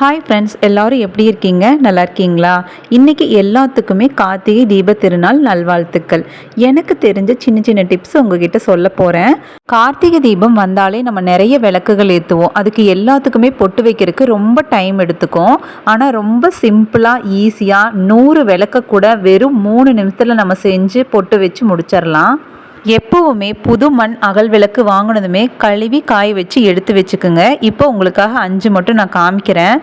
Hi friends எல்லாரும் எப்படி இருக்கீங்க? நல்லா இருக்கீங்களா? இன்றைக்கி எல்லாத்துக்குமே கார்த்திகை தீப திருநாள் நல்வாழ்த்துக்கள். எனக்கு தெரிஞ்ச சின்ன சின்ன டிப்ஸ் உங்ககிட்ட சொல்ல போகிறேன் கார்த்திகை தீபம் வந்தாலே நம்ம நிறைய விளக்குகள் ஏற்றுவோம் அதுக்கு எல்லாத்துக்குமே பொட்டு வைக்கிறதுக்கு ரொம்ப டைம் எடுத்துக்கும். ஆனால் ரொம்ப சிம்பிளாக ஈஸியாக நூறு விளக்க கூட வெறும் மூணு நிமிஷத்தில் நம்ம செஞ்சு பொட்டு வச்சு முடிச்சிடலாம். எப்போவுமே புது மண் அகல் விளக்கு வாங்கினதுமே கழுவி காய வச்சு எடுத்து வச்சுக்குங்க. இப்போ உங்களுக்காக அஞ்சு மட்டும் நான் காமிக்கிறேன்.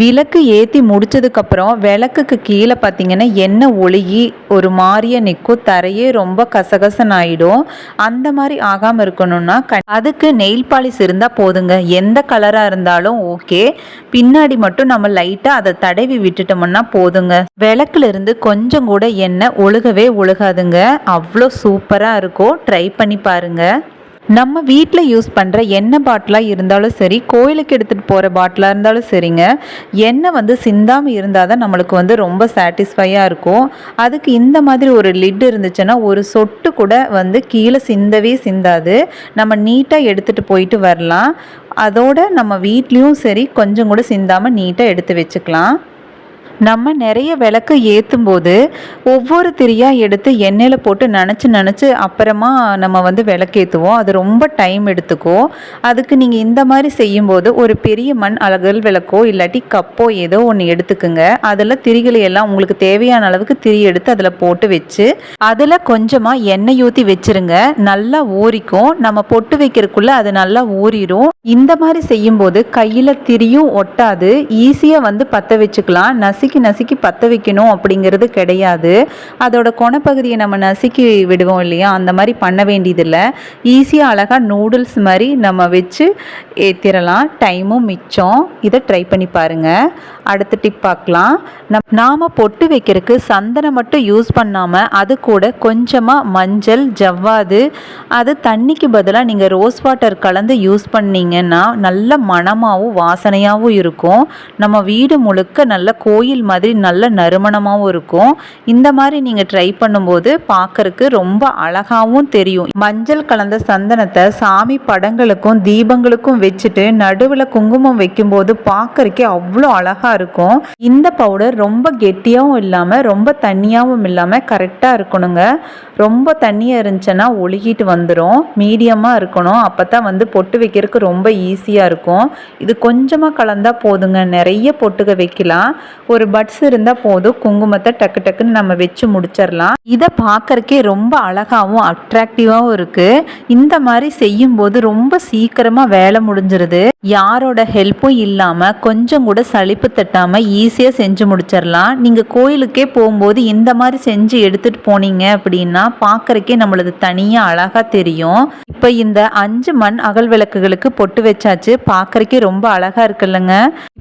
விளக்கு ஏற்றி முடிச்சதுக்கப்புறம் விளக்குக்கு கீழே பார்த்தீங்கன்னா எண்ணெய் ஒழுகி ஒரு மாதிரியே நிற்கும். தரையே ரொம்ப கசகசன் ஆகிடும் அந்த மாதிரி ஆகாமல் இருக்கணும்னா க அதுக்கு நெயில் பாலிஷ் இருந்தால் போதுங்க. எந்த கலராக இருந்தாலும் ஓகே பின்னாடி மட்டும் நம்ம லைட்டாக அதை தடவி விட்டுட்டோம்னா போதுங்க. விளக்குலேருந்து கொஞ்சம் கூட எண்ணெய் ஒழுகவே ஒழுகாதுங்க. அவ்வளோ சூப்பராக இருக்கும். ட்ரை பண்ணி பாருங்கள் நம்ம வீட்டில் யூஸ் பண்ணுற எண்ணெய் பாட்டிலாக இருந்தாலும் சரி கோயிலுக்கு எடுத்துகிட்டு போகிற பாட்டிலாக இருந்தாலும் சரிங்க. எண்ணெய் வந்து சிந்தாமல் இருந்தால் தான் நம்மளுக்கு வந்து ரொம்ப சாட்டிஸ்ஃபையாக இருக்கும். அதுக்கு இந்த மாதிரி ஒரு லிட் இருந்துச்சுன்னா ஒரு சொட்டு கூட வந்து கீழே சிந்தவே சிந்தாது. நம்ம நீட்டாக எடுத்துகிட்டு போயிட்டு வரலாம். அதோட நம்ம வீட்லேயும் சரி கொஞ்சம் கூட சிந்தாமல் நீட்டாக எடுத்து வச்சுக்கலாம். நம்ம நிறைய விளக்கு ஏற்றும் போது ஒவ்வொரு திரியாக எடுத்து எண்ணெயில் போட்டு நினச்சி நினச்சி அப்புறமா நம்ம வந்து விளக்கேற்றுவோம் அது ரொம்ப டைம் எடுத்துக்கும். அதுக்கு நீங்கள் இந்த மாதிரி செய்யும்போது ஒரு பெரிய மண் அழகல் விளக்கோ இல்லாட்டி கப்போ ஏதோ ஒன்று எடுத்துக்குங்க. அதில் திரிகளை எல்லாம் உங்களுக்கு தேவையான அளவுக்கு திரி எடுத்து அதில் போட்டு வச்சு அதில் கொஞ்சமாக எண்ணெய் ஊற்றி வச்சுருங்க. நல்லா ஊறிக்கும். நம்ம பொட்டு வைக்கிறதுக்குள்ளே அது நல்லா ஊறிடும் இந்த மாதிரி செய்யும்போது கையில் திரியும் ஒட்டாது. ஈஸியாக வந்து பற்ற வச்சுக்கலாம். நான் நசுக்கி நசுக்கி பற்ற வைக்கணும் அப்படிங்கிறது கிடையாது. அதோட கொணப்பகுதியை நம்ம நசுக்கி விடுவோம் இல்லையா? அந்த மாதிரி பண்ண வேண்டியதில்லை. ஈஸியாக அழகாக நூடுல்ஸ் மாதிரி நம்ம வச்சு ஏற்றிடலாம் டைமும் மிச்சம். இதை ட்ரை பண்ணி பாருங்கள் அடுத்த டிப் பார்க்கலாம். நம் நாம் பொட்டு வைக்கிறதுக்கு சந்தனம் மட்டும் யூஸ் பண்ணாமல் அது கூட கொஞ்சமாக மஞ்சள் ஜவ்வாது அது தண்ணிக்கு பதிலாக நீங்கள் ரோஸ் வாட்டர் கலந்து யூஸ் பண்ணீங்கன்னா நல்ல மணமாகவும் வாசனையாகவும் இருக்கும். நம்ம வீடு முழுக்க நல்ல கோயில் கோயில் மாதிரி நல்ல நறுமணமாகவும் இருக்கும். இந்த மாதிரி நீங்கள் ட்ரை பண்ணும்போது பார்க்கறக்கு ரொம்ப அழகாகவும் தெரியும். மஞ்சள் கலந்த சந்தனத்தை சாமி படங்களுக்கும் தீபங்களுக்கும் வச்சுட்டு நடுவில் குங்குமம் வைக்கும்போது பார்க்கறக்கே அவ்வளோ அழகாக இருக்கும். இந்த பவுடர் ரொம்ப கெட்டியாகவும் இல்லாமல் ரொம்ப தண்ணியாகவும் இல்லாமல் கரெக்டாக இருக்கணுங்க. ரொம்ப தண்ணியாக இருந்துச்சுன்னா ஒழுகிட்டு வந்துடும் மீடியமாக இருக்கணும். அப்போ தான் வந்து பொட்டு வைக்கிறதுக்கு ரொம்ப ஈஸியாக இருக்கும். இது கொஞ்சமாக கலந்தால் போதுங்க. நிறைய பொட்டுக வைக்கலாம். ஒரு பட்ஸ் இருந்தால் போதும். குங்குமத்தை டக்கு டக்குன்னு நம்ம வச்சு முடிச்சிடலாம். இதை பார்க்கறக்கே ரொம்ப அழகாகவும் அட்ராக்டிவாகவும் இருக்குது இந்த மாதிரி செய்யும்போது ரொம்ப சீக்கிரமாக வேலை முடிஞ்சிருது. யாரோட ஹெல்ப்பும் இல்லாமல் கொஞ்சம் கூட சளிப்பு தட்டாமல் ஈஸியாக செஞ்சு முடிச்சிடலாம். நீங்கள் கோயிலுக்கே போகும்போது இந்த மாதிரி செஞ்சு எடுத்துகிட்டு போனீங்க அப்படின்னா பார்க்கறக்கே நம்மளது தனியாக அழகாக தெரியும். இப்போ இந்த அஞ்சு மண் அகல் விளக்குகளுக்கு பொட்டு வச்சாச்சு. பார்க்கறக்கே ரொம்ப அழகாக இருக்குல்லங்க.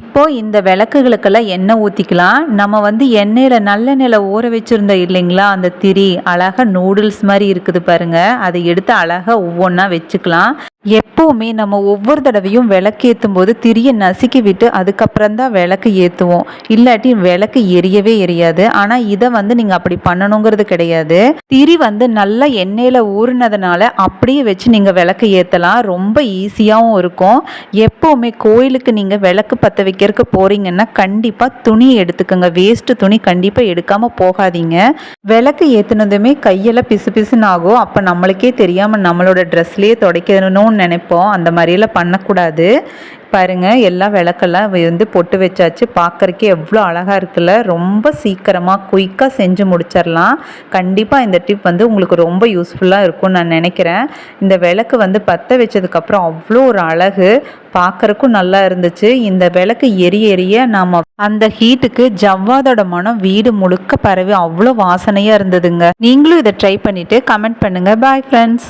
இப்போ இந்த விளக்குகளுக்கெல்லாம் எண்ணெய் ஊற்றிக்கலாம் நம்ம வந்து எண்ணெயில் நல்லெண்ணெயில் ஊற வச்சுருந்தோம் இல்லைங்களா அந்த திரி அழகாக நூடுல்ஸ் மாதிரி இருக்குது பாருங்க. அதை எடுத்து அழகாக ஒவ்வொன்றா வச்சுக்கலாம். எப்போவுமே நம்ம ஒவ்வொரு தடவையும் விளக்கு ஏற்றும் போது திரியை நசுக்கி விட்டு அதுக்கப்புறம் தான் விளக்கு ஏற்றுவோம் இல்லாட்டி விளக்கு எரியவே எரியாது. ஆனால் இதை வந்து நீங்கள் அப்படி பண்ணணுங்கிறது கிடையாது. திரி வந்து நல்லா எண்ணெயில் ஊறினதுனால அப்படியே வச்சு நீங்கள் விளக்கு ஏற்றலாம் ரொம்ப ஈஸியாகவும் இருக்கும். எப்போவுமே கோயிலுக்கு நீங்கள் விளக்கு பற்ற வைக்கிறதுக்கு போகிறீங்கன்னா கண்டிப்பாக துணி எடுத்துக்கோங்க. வேஸ்ட்டு துணி கண்டிப்பாக எடுக்காமல் போகாதீங்க. விளக்கு ஏற்றுனதுமே கையெல்லாம் பிசு பிசுன்னு ஆகும். அப்போ நம்மளுக்கே தெரியாமல் நம்மளோட ட்ரெஸ்லேயே பண்ணணும்னு நினைப்போம். அந்த மாதிரியெல்லாம் பண்ணக்கூடாது. பாருங்கள் எல்லா விளக்கெல்லாம் வந்து பொட்டு வச்சாச்சு. பார்க்குறக்கே எவ்வளோ அழகாக இருக்குல்ல. ரொம்ப சீக்கிரமாக குயிக்காக செஞ்சு முடிச்சிடலாம் கண்டிப்பாக இந்த டிப் வந்து உங்களுக்கு ரொம்ப யூஸ்ஃபுல்லாக இருக்கும்னு நான் நினைக்கிறேன். இந்த விளக்கு வந்து பற்ற வச்சதுக்கப்புறம் அவ்வளோ ஒரு அழகு. பார்க்குறக்கும் நல்லா இருந்துச்சு. இந்த விளக்கு எரிய எரிய நாம் அந்த ஹீட்டுக்கு ஜவ்வாதோட மனம் வீடு முழுக்க பரவி அவ்வளோ வாசனையாக இருந்ததுங்க. நீங்களும் இதை ட்ரை பண்ணிவிட்டு கமெண்ட் பண்ணுங்கள் பாய் ஃப்ரெண்ட்ஸ்.